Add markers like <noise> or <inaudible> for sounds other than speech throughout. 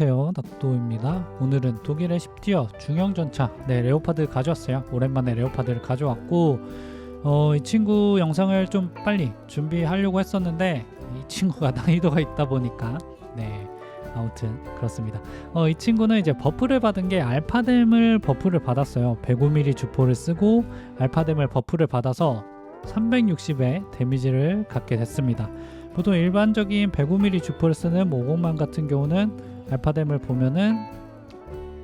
안녕하세요. 닥도입니다. 오늘은 독일의 10티어 중형전차 네 레오파드 가져왔어요. 오랜만에 레오파드를 가져왔고 어, 이 친구 영상을 좀 빨리 준비하려고 했었는데 이 친구가 <laughs> 난이도가 있다 보니까 네 아무튼 그렇습니다. 어, 이 친구는 이제 버프를 받은 게 알파뎀을 버프를 받았어요. 105mm 주포를 쓰고 알파뎀을 버프를 받아서 360의 데미지를 갖게 됐습니다. 보통 일반적인 105mm 주포를 쓰는 모공만 같은 경우는 알파뎀을 보면은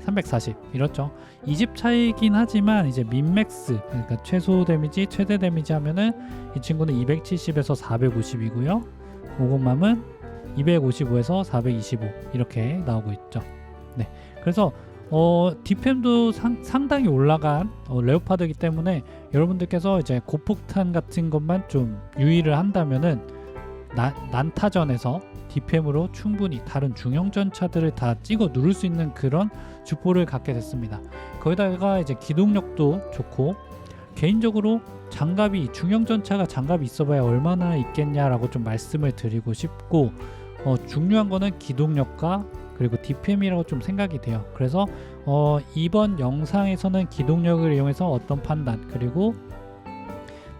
340 이렇죠. 이집 차이긴 하지만 이제 민맥스 그러니까 최소 데미지 최대 데미지 하면은 이 친구는 270에서 450이고요. 모공맘은 255에서 425 이렇게 나오고 있죠. 네. 그래서 어, 디팸도 상, 상당히 올라간 어, 레오파드이기 때문에 여러분들께서 이제 고폭탄 같은 것만 좀 유의를 한다면은 난, 난타전에서 디팸으로 충분히 다른 중형 전 차들을 다 찍어 누를 수 있는 그런 주포를 갖게 됐습니다. 거기다가 이제 기동력도 좋고 개인적으로 장갑이 중형 전 차가 장갑이 있어봐야 얼마나 있겠냐라고 좀 말씀을 드리고 싶고 어, 중요한 거는 기동력과 그리고 DPM이라고 좀 생각이 돼요. 그래서 어, 이번 영상에서는 기동력을 이용해서 어떤 판단 그리고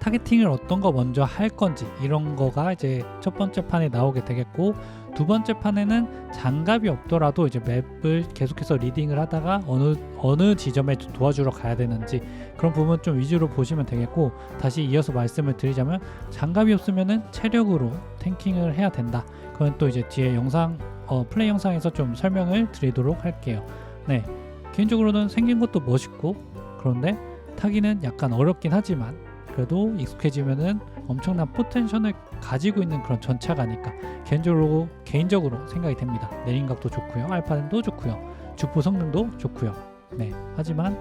타겟팅을 어떤 거 먼저 할 건지 이런 거가 이제 첫 번째 판에 나오게 되겠고 두 번째 판에는 장갑이 없더라도 이제 맵을 계속해서 리딩을 하다가 어느 어느 지점에 좀 도와주러 가야 되는지 그런 부분 좀 위주로 보시면 되겠고 다시 이어서 말씀을 드리자면 장갑이 없으면은 체력으로 탱킹을 해야 된다. 그건 또 이제 뒤에 영상 어, 플레이 영상에서 좀 설명을 드리도록 할게요. 네 개인적으로는 생긴 것도 멋있고 그런데 타기는 약간 어렵긴 하지만 그래도 익숙해지면은 엄청난 포텐셜을 가지고 있는 그런 전차가니까 개인적으로 개인적으로 생각이 됩니다. 내림각도 좋고요, 알파덴도 좋고요, 주포 성능도 좋고요. 네, 하지만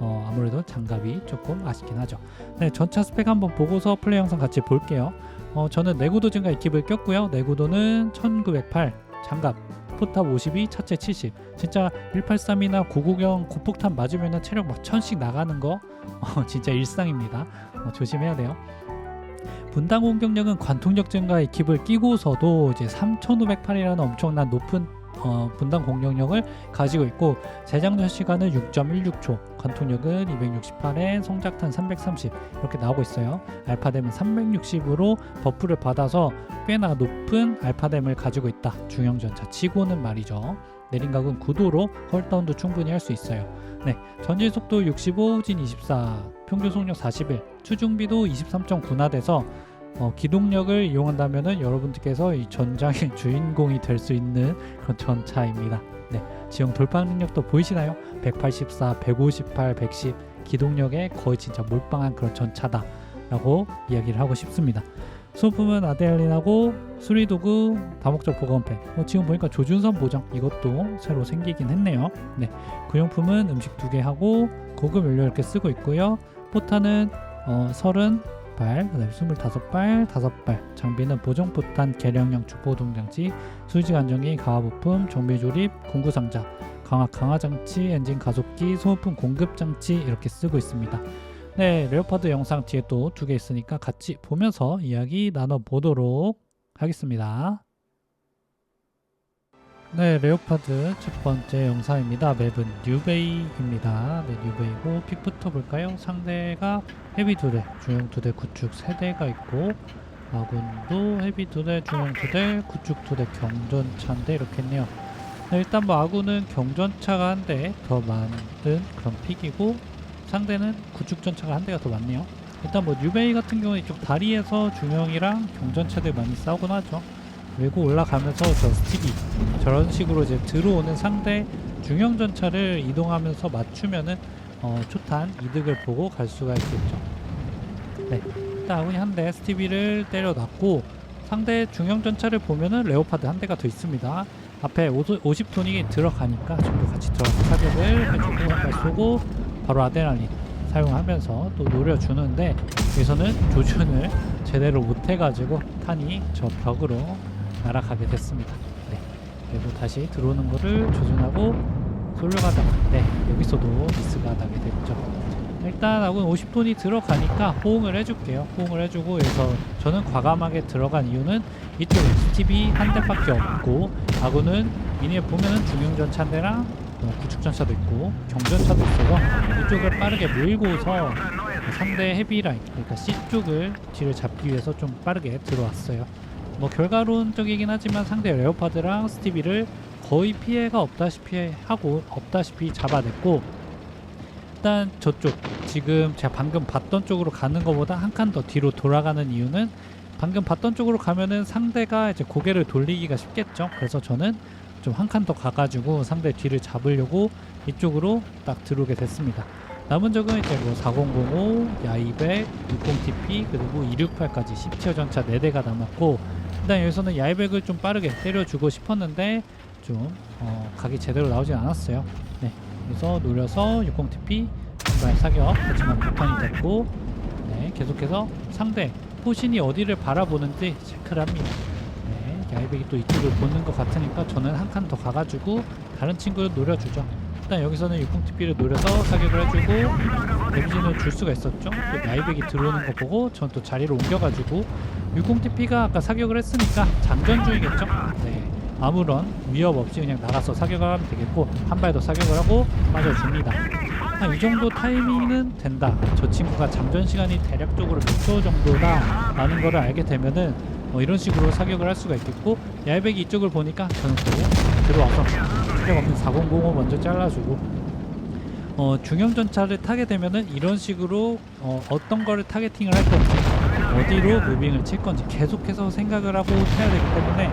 어, 아무래도 장갑이 조금 아쉽긴 하죠. 네, 전차 스펙 한번 보고서 플레이 영상 같이 볼게요. 어, 저는 내구도 증가 이킵을 꼈고요. 내구도는 1908, 장갑 포탑 52, 차체 70. 진짜 183이나 990 고폭탄 맞으면 체력 막 천씩 나가는 거 <laughs> 어, 진짜 일상입니다. 어, 조심해야 돼요. 분당 공격력은 관통력 증가 이킵을 끼고서도 이제 3508이라는 엄청난 높은 어, 분당 공격력을 가지고 있고 재장전 시간은 6.16초, 관통력은 268에 성작탄 330 이렇게 나오고 있어요. 알파뎀은 360으로 버프를 받아서 꽤나 높은 알파뎀을 가지고 있다. 중형전차 치고는 말이죠. 내림각은 9도로 헐다운도 충분히 할 수 있어요. 네, 전진 속도 65, 진 24, 평균 속력 41, 추중비도 23.9나 돼서 어, 기동력을 이용한다면은 여러분들께서 이 전장의 <laughs> 주인공이 될 수 있는 그런 전차입니다. 네, 지형 돌파 능력도 보이시나요? 184, 158, 110 기동력에 거의 진짜 몰빵한 그런 전차다라고 이야기를 하고 싶습니다. 소품은 아데알린하고 수리도구, 다목적 보건팩. 어, 지금 보니까 조준선 보정 이것도 새로 생기긴 했네요. 네, 구용품은 음식 두 개 하고 고급 연료 이렇게 쓰고 있고요. 포탄은 어, 30 발, 그다음에 25발, 5발. 장비는 보정 포탄, 개량형 주포 동장치, 수직 안정기, 가화 부품, 정비 조립, 공구 상자, 강화 강화 장치, 엔진 가속기, 소모품 공급 장치 이렇게 쓰고 있습니다. 네, 레오파드 영상 뒤에 또 두 개 있으니까 같이 보면서 이야기 나눠 보도록 하겠습니다. 네, 레오파드 첫 번째 영상입니다. 맵은 뉴베이입니다. 네, 뉴베이고 픽부터 볼까요? 상대가 헤비 두 대, 중형 두 대, 구축 세 대가 있고 아군도 헤비 두 대, 중형 두 대, 구축 두 대, 경전차인데 이렇게 있네요. 네, 일단 뭐 아군은 경전차가 한 대 더 많은 그런 픽이고 상대는 구축 전차가 한 대가 더 많네요. 일단 뭐 뉴베이 같은 경우는 이쪽 다리에서 중형이랑 경전차들 많이 싸우곤 하죠. 외고 올라가면서 저 스틱이 저런 식으로 이제 들어오는 상대 중형 전차를 이동하면서 맞추면은 어, 초탄 이득을 보고 갈 수가 있겠죠. 네, 일단 아군이 한 대 스티비를 때려놨고 상대 중형 전차를 보면은 레오파드 한 대가 더 있습니다. 앞에 50톤이 들어가니까 전부 같이 들어가서 사격을 해주고 쏘고 바로 아데날린 사용하면서 또 노려주는데 여기서는 조준을 제대로 못해가지고 탄이 저 벽으로 날아가게 됐습니다. 네, 그리고 다시 들어오는 거를 조준하고 쏠려가다가 네 여기서도 미스가 나게 됐죠. 일단 아군 50톤이 들어가니까 호응을 해줄게요. 호응을 해주고 여기서 저는 과감하게 들어간 이유는 이쪽에 스팁이 한 대밖에 없고 아군은 미니에 보면은 중형전차대랑 어, 구축전차도 있고 경전차도 있어서 이쪽을 빠르게 밀고서 상대 헤비라인 그러니까 C 쪽을 뒤를 잡기 위해서 좀 빠르게 들어왔어요. 뭐 결과론적이긴 하지만 상대 레오파드랑 스티비를 거의 피해가 없다시피 하고 없다시피 잡아냈고 일단 저쪽 지금 제가 방금 봤던 쪽으로 가는 것보다 한 칸 더 뒤로 돌아가는 이유는 방금 봤던 쪽으로 가면은 상대가 이제 고개를 돌리기가 쉽겠죠. 그래서 저는 좀 한 칸 더 가가지고 상대 뒤를 잡으려고 이쪽으로 딱 들어오게 됐습니다. 남은 적은 이제 뭐 4005, 야이백, 60TP 그리고 268까지 10티어 전차 4대가 남았고 일단 여기서는 야이백을 좀 빠르게 때려주고 싶었는데 좀 어, 각이 제대로 나오진 않았어요. 네, 그래서 노려서 60TP 한발 사격 하지만 폭탄이 됐고 네, 계속해서 상대 포신이 어디를 바라보는지 체크를 합니다. 네, 야이백이 또 이쪽을 보는 것 같으니까 저는 한 칸 더 가가지고 다른 친구를 노려주죠. 일단 여기서는 60TP를 노려서 사격을 해주고 데미지는 줄 수가 있었죠. 또 야이백이 들어오는 거 보고 전 또 자리를 옮겨가지고 60TP가 아까 사격을 했으니까 장전 중이겠죠. 네, 아무런 위협 없이 그냥 나가서 사격을 하면 되겠고 한 발 더 사격을 하고 빠져줍니다. 한이 정도 타이밍은 된다. 저 친구가 장전 시간이 대략적으로 몇 초 정도다 라는 거를 알게 되면은 뭐 이런 식으로 사격을 할 수가 있겠고 야이백이 이쪽을 보니까 저는 또 들어와서 필요 없는 4005 먼저 잘라주고 어, 중형 전차를 타게 되면은 이런 식으로 어, 어떤 거를 타겟팅을 할 건지 어디로 무빙을 칠 건지 계속해서 생각을 하고 해야 되기 때문에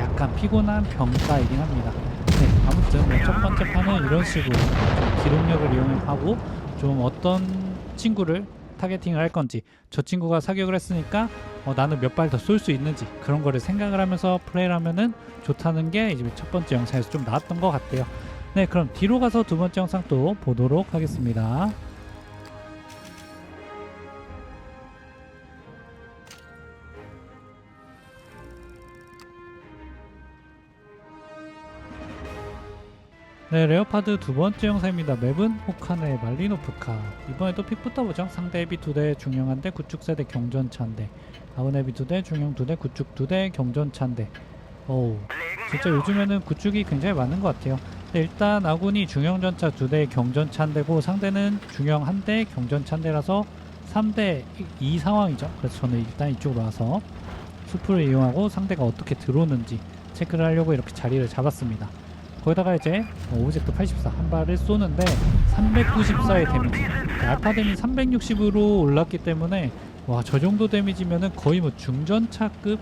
약간 피곤한 병사이긴 합니다. 네, 아무튼 뭐 첫 번째 판은 이런 식으로 좀 기동력을 이용하고 좀 어떤 친구를 타겟팅을 할 건지 저 친구가 사격을 했으니까 어, 나는 몇 발 더 쏠 수 있는지 그런 거를 생각을 하면서 플레이를 하면은 좋다는 게 이제 첫 번째 영상에서 좀 나왔던 것 같아요. 네, 그럼 뒤로 가서 두 번째 영상 또 보도록 하겠습니다. 네, 레오파드 두 번째 영상입니다. 맵은 호카네 말리노프카. 이번에도 픽 붙어보죠. 상대 헤비 두 대, 중형 한 대, 구축 세대, 경전차 한 대. 아군 헤비 두 대, 중형 두 대, 구축 두 대, 경전차 한 대. 어우, 진짜 요즘에는 구축이 굉장히 많은 것 같아요. 네, 일단 아군이 중형 전차 두 대, 경전차 한 대고 상대는 중형 한 대, 경전차 한 대라서 3대 2 상황이죠. 그래서 저는 일단 이쪽으로 와서 수프를 이용하고 상대가 어떻게 들어오는지 체크를 하려고 이렇게 자리를 잡았습니다. 거기다가 이제 오브젝트 84 한 발을 쏘는데 394의 데미지. 그러니까 알파 데미 360으로 올랐기 때문에 와 저 정도 데미지면은 거의 뭐 중전차급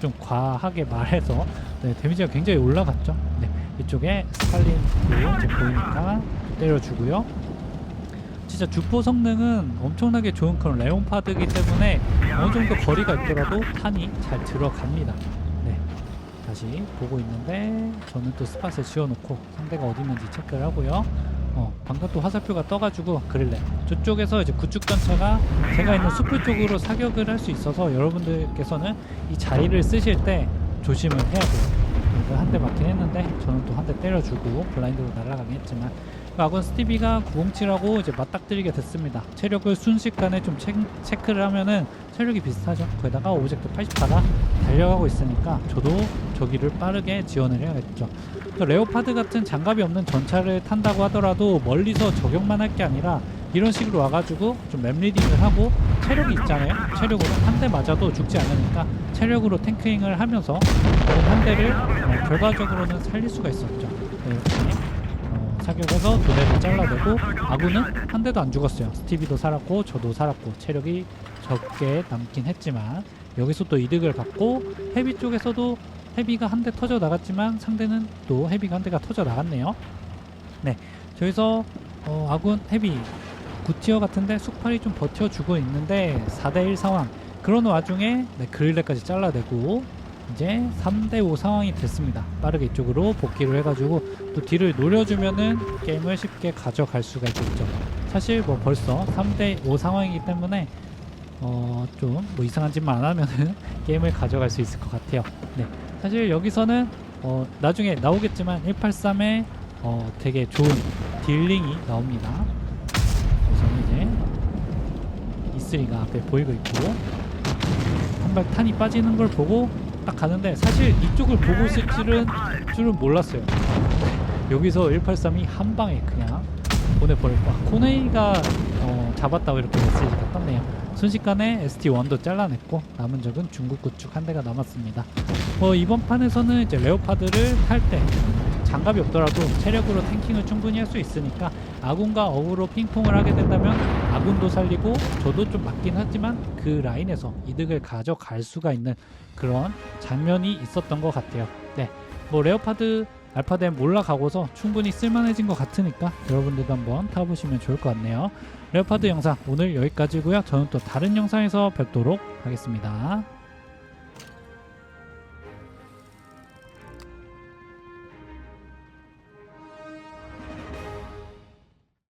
좀 과하게 말해서 네, 데미지가 굉장히 올라갔죠. 네, 이쪽에 스칼린도 이제 보이니까 때려주고요. 진짜 주포 성능은 엄청나게 좋은 그런 레온파드이기 때문에 어느 정도 거리가 있더라도 탄이 잘 들어갑니다. 네, 다시 보고 있는데 저는 또 스팟을 지어놓고 상대가 어디 있는지 체크를 하고요. 어, 방금 또 화살표가 떠가지고 그릴래. 저쪽에서 이제 구축 전차가 제가 있는 숲을 쪽으로 사격을 할 수 있어서 여러분들께서는 이 자리를 쓰실 때 조심을 해야 돼요. 한 대 맞긴 했는데 저는 또 한 대 때려주고 블라인드로 날아가긴 했지만 그 아군 스티비가 907하고 이제 맞닥뜨리게 됐습니다. 체력을 순식간에 좀 체, 체크를 하면은 체력이 비슷하죠. 거기다가 오브젝트 84가 달려가고 있으니까 저도 저기를 빠르게 지원을 해야겠죠. 또 레오파드 같은 장갑이 없는 전차를 탄다고 하더라도 멀리서 저격만 할 게 아니라 이런 식으로 와가지고 좀 맵리딩을 하고 체력이 있잖아요. 체력으로 한 대 맞아도 죽지 않으니까 체력으로 탱크잉을 하면서 한 대를 어, 결과적으로는 살릴 수가 있었죠. 네, 사격해서 두 대를 잘라내고 아군은 한 대도 안 죽었어요. 스티비도 살았고 저도 살았고 체력이 적게 남긴 했지만 여기서 또 이득을 받고 헤비 쪽에서도 헤비가 한 대 터져 나갔지만 상대는 또 헤비가 한 대가 터져 나갔네요. 네, 저기서 어, 아군 헤비 9티어 같은데 숙팔이 좀 버텨주고 있는데 4대1 상황 그런 와중에 네, 그릴레까지 잘라내고 이제 3대5 상황이 됐습니다. 빠르게 이쪽으로 복귀를 해가지고 또 뒤를 노려주면은 게임을 쉽게 가져갈 수가 있겠죠. 사실 뭐 벌써 3대5 상황이기 때문에 어, 좀 뭐 이상한 짓만 안 하면은 <laughs> 게임을 가져갈 수 있을 것 같아요. 네. 사실 여기서는 어, 나중에 나오겠지만 183에 어, 되게 좋은 딜링이 나옵니다. 우선 이제 E3가 앞에 보이고 있고 한발 탄이 빠지는 걸 보고 딱 가는데 사실 이쪽을 보고 있을 줄은 줄은 몰랐어요. 여기서 183이 한 방에 그냥 보내버렸고 아, 코네이가 어, 잡았다고 이렇게 메시지가 떴네요. 순식간에 ST1도 잘라냈고 남은 적은 중국 구축 한 대가 남았습니다. 어, 이번 판에서는 이제 레오파드를 탈 때 장갑이 없더라도 체력으로 탱킹을 충분히 할 수 있으니까 아군과 어우로 핑퐁을 하게 된다면 아군도 살리고 저도 좀 맞긴 하지만 그 라인에서 이득을 가져갈 수가 있는 그런 장면이 있었던 것 같아요. 네, 뭐 레오파드 알파덴 몰라가고서 충분히 쓸만해진 것 같으니까 여러분들도 한번 타보시면 좋을 것 같네요. 레오파드 영상 오늘 여기까지고요. 저는 또 다른 영상에서 뵙도록 하겠습니다.